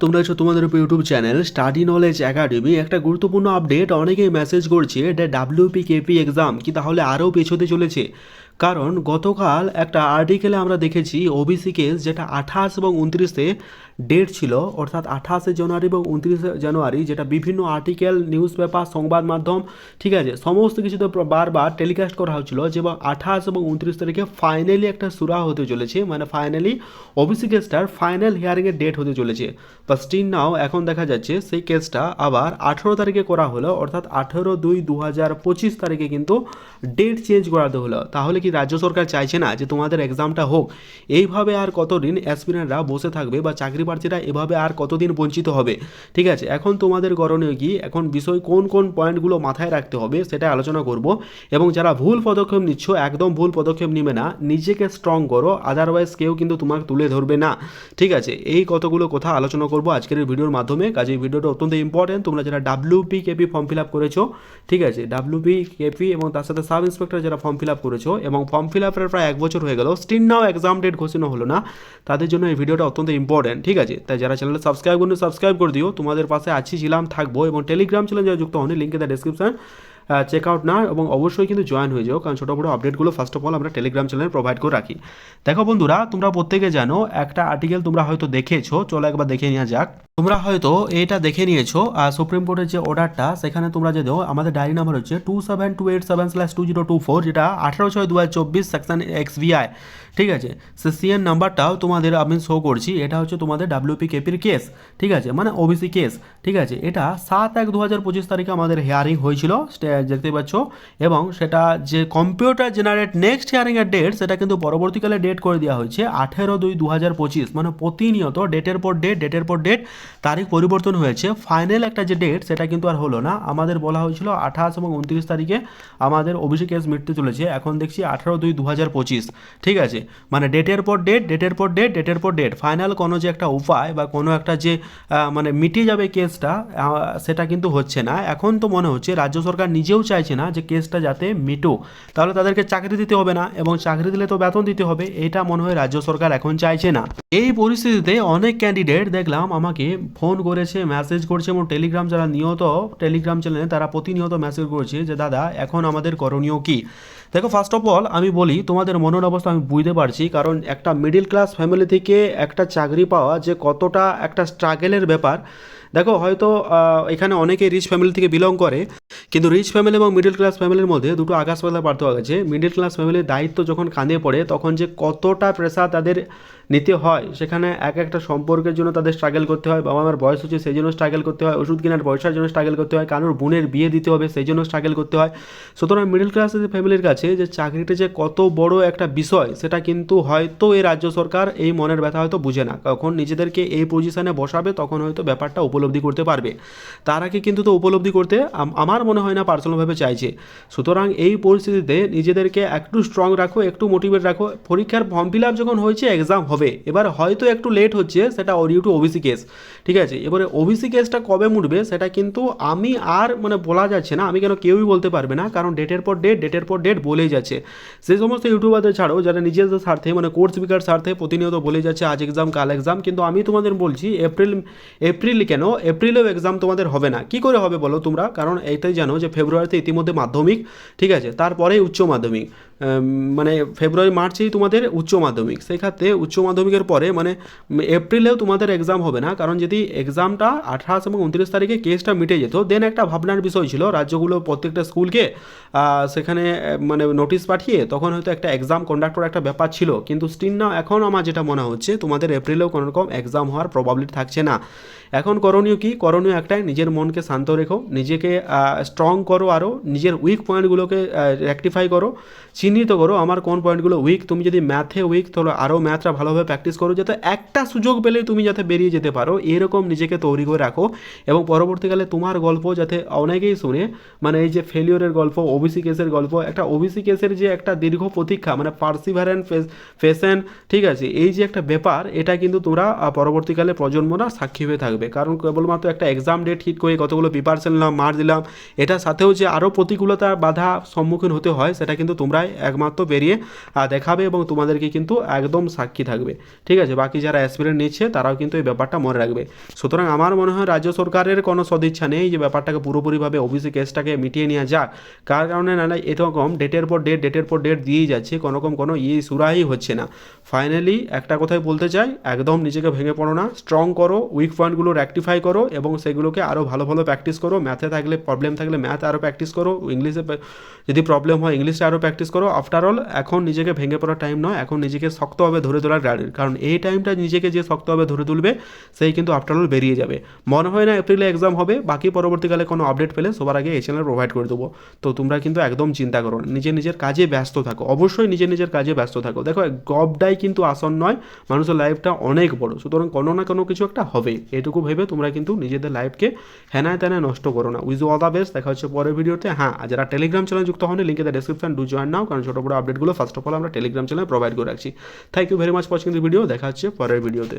তোমরা হচ্ছে তোমাদের YouTube channel study knowledge academy একটা গুরুত্বপূর্ণ আপডেট অনেকেই মেসেজ করছে এটা ডাব্লিউপি কেপি এক্সাম কি তাহলে আরও পেছোতে চলেছে। কারণ গতকাল একটা আর্টিকেলে আমরা দেখেছি ওবিসি কেস যেটা আঠাশ এবং উনত্রিশে ডেট ছিল, অর্থাৎ আঠাশে জানুয়ারি এবং উনত্রিশে জানুয়ারি, যেটা বিভিন্ন আর্টিকেল নিউজ পেপার সংবাদ মাধ্যম, ঠিক আছে, সমস্ত কিছুতে বারবার টেলিকাস্ট করা হচ্ছিল যে আঠাশ এবং উনত্রিশ তারিখে ফাইনালি একটা সুরা হতে চলেছে মানে ফাইনালি ওবিসি কেসটার ফাইনাল হিয়ারিংয়ের ডেট হতে চলেছে। বা স্টিল নাও এখন দেখা যাচ্ছে সেই কেসটা আবার আঠেরো তারিখে করা হলো, অর্থাৎ আঠেরো দুই দু হাজার পঁচিশ তারিখে কিন্তু ডেট চেঞ্জ করাতে হলো। তাহলে কি রাজ্য সরকার চাইছে না যে তোমাদের এক্সামটা হোক? এইভাবে আর কতদিন অ্যাসপিরেন্টরা বসে থাকবে বা চাকরি প্রার্থীরা এভাবে আর কতদিন বঞ্চিত হবে? ঠিক আছে, এখন তোমাদের করণীয় কি এখন বিষয় কোন কোন পয়েন্টগুলো মাথায় রাখতে হবে সেটা আলোচনা করব এবং যারা ভুল পদক্ষেপ নিচ্ছ, একদম ভুল পদক্ষেপ নিবে না, নিজেকে স্ট্রং করো আদারওয়াইজ কেউ কিন্তু তোমাকে তুলে ধরবে না। ঠিক আছে, এই কতগুলো কথা আলোচনা করব আজকের ভিডিওর মাধ্যমে। কাজে এই ভিডিওটা অত্যন্ত ইম্পর্টেন্ট তোমরা যারা WP KP form fill up করেছ, ঠিক আছে ডাব্লিউপি কেপি এবং তার সাথে সাব ইন্সপেক্টর যারা ফর্ম ফিল আপ করেছ এবং ফর্ম ফিল আপের প্রায় এক বছর হয়ে গেল স্টিল নাও এক্সাম ডেট ঘোষণা হলো না, তাদের জন্য এই ভিডিওটা অত্যন্ত ইম্পর্টেন্ট ঠিক আছে, তাই যারা চ্যানেলটা সাবস্ক্রাইব করুন সাবস্ক্রাইব করে দিও। তোমাদের পাশে আছি, ছিলাম, থাকব এবং টেলিগ্রাম চ্যানেল যারা যুক্ত হন লিঙ্কে দ্য ডিসক্রিপশন চেক আউট না এবং অবশ্যই কিন্তু জয়েন হয়ে যাও, কারণ ছোটো বড়ো আপডেটগুলো ফার্স্ট অফ অল আমরা টেলিগ্রাম চ্যানেলে প্রোভাইড করে রাখি। দেখো বন্ধুরা, তোমরা প্রত্যেকে জানো, একটা আর্টিকেল তোমরা হয়তো দেখেছ, চলো একবার দেখে নেওয়া যাক। তোমরা হয়তো এটা দেখে নিয়েছো, আর সুপ্রিম কোর্টের যে অর্ডারটা সেখানে তোমরা যে দাও আমাদের ডায়েরি নাম্বার হচ্ছে two seven two eight seven slash two zero two four যেটা আঠারো ছয় দু হাজার চব্বিশ সেকশন এক্স ভিআই ঠিক আছে? সে সিএন নাম্বারটাও তোমাদের আমি শো করছি, এটা হচ্ছে তোমাদের ডাব্লিউপি কেপির কেস ঠিক আছে? মানে ওবিসি কেস ঠিক আছে? এটা সাত এক দু হাজার পঁচিশ তারিখে আমাদের হেয়ারিং হয়েছিল দেখতে পাচ্ছ, এবং সেটা যে কম্পিউটার জেনারেট নেক্সট হিয়ারিংয়ের ডেট সেটা কিন্তু পরবর্তীকালে ডেট করে দেওয়া হয়েছে, আঠেরো দুই দু হাজার পঁচিশ মানে প্রতিনিয়ত ডেটের পর ডেট ডেটের পর ডেট তারিখ পরিবর্তন হয়েছে। ফাইনাল একটা যে ডেট সেটা কিন্তু আর হলো না। আমাদের বলা হয়েছিল আঠাশ এবং উনত্রিশ তারিখে আমাদের অভিষেক কেস মিটতে চলেছে। এখন দেখছি আঠারো দুই দু হাজার পঁচিশ। ঠিক আছে? মানে ডেটের পর ডেট ডেটের পর ডেট ডেটের পর ডেট ফাইনাল কোনো যে একটা উপায় বা কোনো একটা যে মানে মিটে যাবে কেসটা সেটা কিন্তু হচ্ছে না। এখন তো মনে হচ্ছে রাজ্য সরকার নিজেও চাইছে না যে কেসটা যাতে মিটো তাহলে তাদেরকে চাকরি দিতে হবে না এবং চাকরি দিলে তো বেতন দিতে হবে। এটা মনে হয় রাজ্য সরকার এখন চাইছে না। এই পরিস্থিতিতে অনেক ক্যান্ডিডেট দেখলাম আমাকে ফোন করেছে মেসেজ করছে এবং টেলিগ্রাম যারা নিয়ত টেলিগ্রাম চ্যানেলে তারা প্রতিনিয়ত মেসেজ করছে যে, দাদা, এখন আমাদের করণীয় কি? দেখো ফার্স্ট অফ অল আমি বলি, তোমাদের মনের অবস্থা আমি বুঝতে পারছি, কারণ একটা মিডিল ক্লাস ফ্যামিলি থেকে একটা চাকরি পাওয়া যে কতটা একটা স্ট্রাগেলের ব্যাপার দেখো, হয়তো এখানে অনেকে রিচ ফ্যামিলি থেকে বিলং করে, কিন্তু রিচ ফ্যামিলি এবং মিডল ক্লাস ফ্যামিলির মধ্যে দুটো আকাশ পাতাল পার্থক্য আছে। মিডল ক্লাস ফ্যামিলির দায়িত্ব যখন কাঁধে পড়ে, তখন যে কতটা প্রেশার তাদের নিতে হয়, সেখানে এক একটা সম্পর্কের জন্য তাদের স্ট্রাগল করতে হয় বাবা মার বয়স হচ্ছে সেই জন্য স্ট্রাগল করতে হয়, ওষুধ কেনার পয়সার জন্য স্ট্রাগল করতে হয়, কারোর বোনের বিয়ে দিতে হবে সেই জন্য স্ট্রাগল করতে হয়। সুতরাং মিডল ক্লাসের ফ্যামিলির কাছে যে চাকরিটা যে কত বড় একটা বিষয়, সেটা কিন্তু হয়তো এই রাজ্য সরকার এই মনের ব্যথা হয়তো বুঝে না। কখন নিজেদেরকে এই পজিশনে বসাবে, তখন হয়তো ব্যাপারটা উপলব্ধি করতে পারবে। তার আগে কিন্তু তো উপলব্ধি করতে আমার মনে হয় না পার্সোনালভাবে চাইছে। সুতরাং এই পরিস্থিতিতে নিজেদেরকে একটু স্ট্রং রাখো, একটু মোটিভেট রাখো। পরীক্ষার ফর্ম ফিল আপ যখন হয়েছে এক্সাম হবে। এবার হয়তো একটু লেট হচ্ছে, সেটা ডিউ টু ওবিসি কেস ঠিক আছে? এবারে ওবিসি কেসটা কবে মুটবে সেটা কিন্তু আমি আর মানে বলা যাচ্ছে না, আমি কেন কেউই বলতে পারবে না। কারণ ডেটের পর ডেট ডেটের পর ডেট বলেই যাচ্ছে। সেই সমস্ত ইউটিউবারদের ছাড়াও, যারা নিজেদের স্বার্থে মানে কোর্স স্পিকার স্বার্থে প্রতিনিয়ত বলে যাচ্ছে, আজ এক্সাম কাল এক্সাম কিন্তু আমি তোমাদের বলছি এপ্রিল এপ্রিল কেন এপ্রিলেও এক্সাম তোমাদের হবে না? কি করে হবে বলো তোমরা? কারণ এইটাই জানো যে ফেব্রুয়ারিতে ইতিমধ্যে মাধ্যমিক, ঠিক আছে? তারপরেই উচ্চ মাধ্যমিক। মানে ফেব্রুয়ারি মার্চেই তোমাদের উচ্চ মাধ্যমিক। সেই ক্ষেত্রে উচ্চ মাধ্যমিকের পরে মানে এপ্রিলেও তোমাদের এক্সাম হবে না, কারণ যদি এক্সামটা আঠাশ এবং উনত্রিশ তারিখে কেসটা মিটে যেত দেন একটা ভাবনার বিষয় ছিল, রাজ্যগুলো প্রত্যেকটা স্কুলকে সেখানে মানে নোটিশ পাঠিয়ে তখন হয়তো একটা এক্সাম কন্ডাক্টর একটা ব্যাপার ছিল। কিন্তু স্টিল না এখন আমার যেটা মনে হচ্ছে, তোমাদের এপ্রিলেও কোনো রকম এক্সাম হওয়ার প্রবাবিলিটি থাকছে না। এখন করণীয় কি? করণীয় একটাই, নিজের মনকে শান্ত রেখো, নিজেকে স্ট্রং করো আরও নিজের উইক পয়েন্টগুলোকে রেকটিফাই করো। চিহ্নিত করো আমার কোন পয়েন্টগুলো উইক তুমি যদি ম্যাথে উইক তাহলে আরও ম্যাথটা ভালোভাবে প্র্যাকটিস করো যাতে একটা সুযোগ পেলেই তুমি যাতে বেরিয়ে যেতে পারো। এরকম নিজেকে তৈরি করে রাখো এবং পরবর্তীকালে তোমার গল্প যাতে অনেকেই শুনে মানে এই যে ফেলিওরের গল্প ওবিসি কেসের গল্প, একটা ওবিসি কেসের যে একটা দীর্ঘ প্রতীক্ষা মানে পার্সিভারেন্ট ফেশন ঠিক আছে? এই যে একটা ব্যাপার, এটা কিন্তু তোমরা পরবর্তীকালে প্রজন্মরা সাক্ষী হয়ে থাকবে। কারণ কেবলমাত্র একটা এক্সাম ডেট ঠিক করে কতগুলো প্রিপারেশন নিলাম মার দিলাম, এটার সাথেও যে আরও প্রতিকূলতার বাধা সম্মুখীন হতে হয়, সেটা কিন্তু তোমরাই একমাত্র বেরিয়ে দেখাবে এবং তোমাদেরকে কিন্তু একদম সাক্ষী থাকবে। ঠিক আছে? বাকি যারা অ্যাসপিরেন্ট নিচ্ছে, তারাও কিন্তু এই ব্যাপারটা মনে রাখবে। সুতরাং আমার মনে হয় রাজ্য সরকারের কোনো সদিচ্ছা নেই যে ব্যাপারটাকে পুরোপুরিভাবে ওবিসি কেসটাকে মিটিয়ে নেওয়া যাক। কার কারণে না না, এরকম ডেটের পর ডেট ডেটের পর ডেট দিয়েই যাচ্ছে, কোনো রকম কোনো ইয়ে সুরাই হচ্ছে না। ফাইনালি একটা কথাই বলতে চাই, একদম নিজেকে ভেঙে পড়ো না স্ট্রং করো উইক পয়েন্টগুলো রেকটিফাই করো এবং সেগুলোকে আরও ভালো ভালো প্র্যাকটিস করো। ম্যাথে থাকলে প্রবলেম থাকলে ম্যাথ আরও প্র্যাকটিস করো ইংলিশে যদি প্রবলেম হয় ইংলিশে আরও প্র্যাকটিস করো। আফটার অল এখন নিজেকে ভেঙে পড়ার টাইম নয়, এখন নিজেকে শক্তভাবে ধরে তোলার কারণ এই টাইমটা নিজেকে যে শক্তভাবে ধরে তুলবে, সেই কিন্তু আফটার অল বেরিয়ে যাবে। মনে হয় না এপ্রিলে এক্সাম হবে, বাকি পরবর্তীকালে কোনো আপডেট পেলে সবার আগে এই চ্যানেল প্রোভাইড করে দেবো। তো তোমরা কিন্তু একদম চিন্তা করো নিজের নিজের কাজে ব্যস্ত থাকো, অবশ্যই নিজের নিজের কাজে ব্যস্ত থাকো। দেখো, গবটাই কিন্তু আসন নয়, মানুষের লাইফটা অনেক বড়, সুতরাং কোনো না কোনো কিছু একটা হবে। এটুকু ভেবে তোমরা কিন্তু নিজেদের লাইফকে হেনায় তেনায় নষ্ট করো না। উইজ অল দ্য বেস্ট, দেখা হচ্ছে পরের ভিডিওতে হ্যাঁ যারা টেলিগ্রাম চ্যানেল যুক্ত হন লিঙ্কে ডেসক্রিপশন ডু জয়েন নাও কারণ ছোটো বড়ো আপডেটগুলো ফার্স্ট অফ অল আমরা টেলিগ্রাম চ্যানেলে প্রোভাইড করে রাখছি। Thank you very much the video দেখা হচ্ছে পরের ভিডিওতে